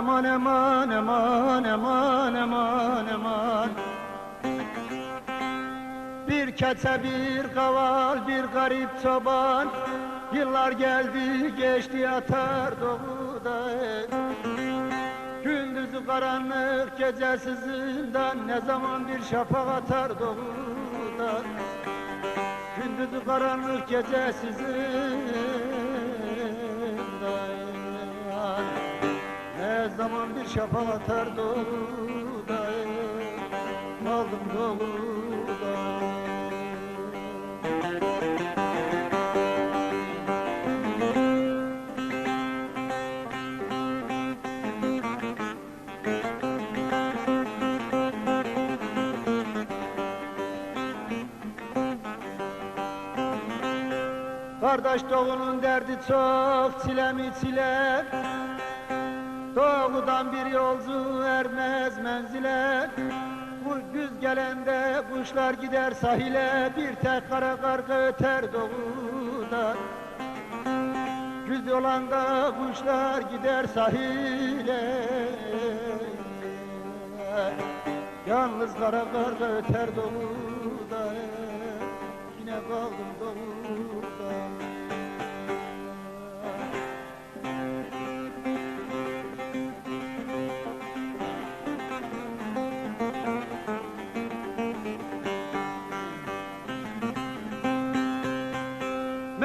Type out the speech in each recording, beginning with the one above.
aman aman aman aman aman aman. Bir keçe bir kaval bir garip çoban. Yıllar geldi geçti yatar doğuda. Gündüzü karanlık gecesi zindan. Ne zaman bir şafak atar doğuda? Gündüzü karanlık gecesi zindan şafak atar doğuda Kaldım doğuda Kardeş doğunun derdi çok çilemi çile Doğudan bir yolcu ermez menzile. Bu güz gelende kuşlar gider sahile. Bir tek kara karga öter doğudan Güz olanda kuşlar gider sahile. Yalnız kara karga öter doğuda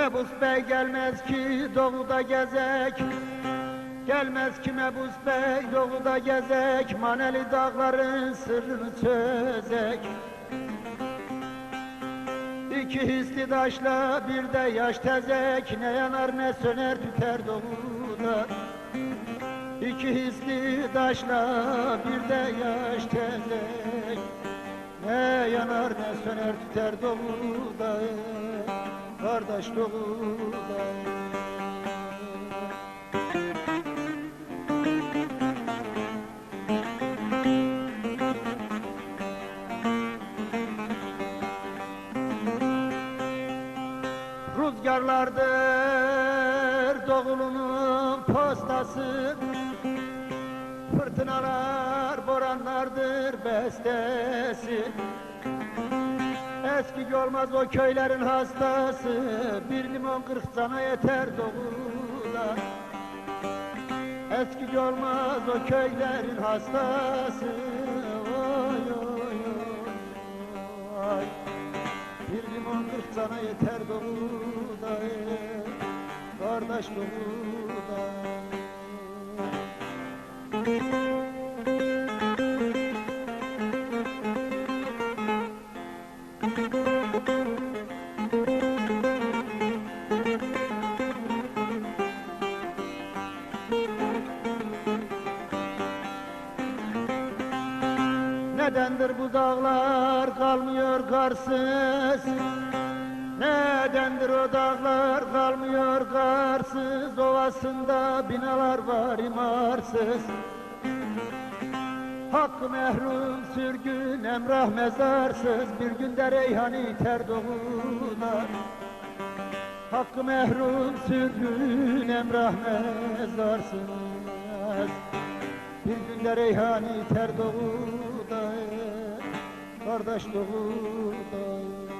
Mebus Bey gelmez ki doğuda gezek. Gelmez ki Mebus Bey doğuda gezek. Maneli dağların sırrını çözek. İki hisli taşla bir de yaş tezek. Ne yanar ne söner tüter doğuda. İki hisli taşla bir de yaş tezek. Ne yanar ne söner tüter doğuda Kardeş doğuda Rüzgarlardır doğulunun postası. Fırtınalar, boranlardır bestesi Eski olmaz o köylerin hastası. Bir limon kırk sana yeter doğuda Eski olmaz o köylerin hastası. Oy oy oy. Bir limon kırk sana yeter doğuda Kardeş doğuda Nedendir bu dağlar kalmıyor karsız? Nedendir o dağlar kalmıyor karsız? Ovasında binalar var imarsız Hakkı mehrum sürgün emrah mezarsız Bir günde reyhanı iter doğuna. Hakkı mehrum sürgün emrah mezarsız Bir günde reyhanı iter doğuda Kardeş doğuda